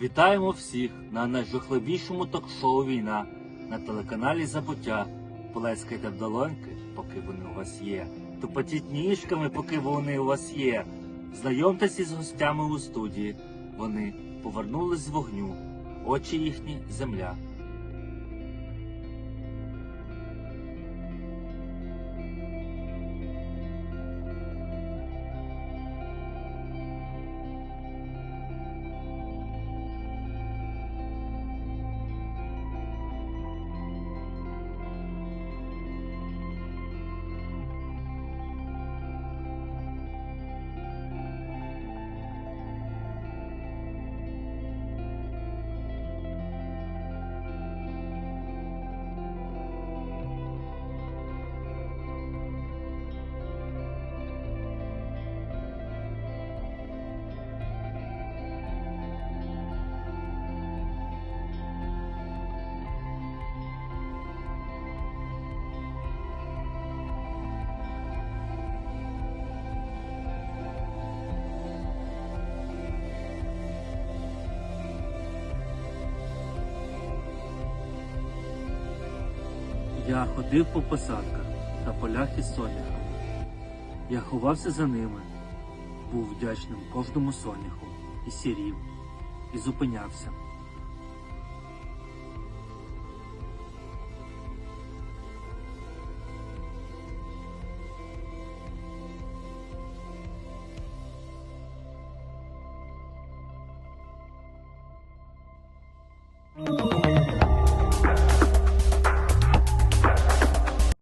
Вітаємо всіх на найжахливішому ток-шоу Війна на телеканалі Забуття. Полескайте в долоньки, поки вони у вас є. Тупотіть ніжками, поки вони у вас є. Знайомтеся з гостями у студії. Вони повернулись з вогню, очі їхні земля. Я ходив по посадках та полях із соняхом. Я ховався за ними, був вдячним кожному соняху і сірів, і зупинявся.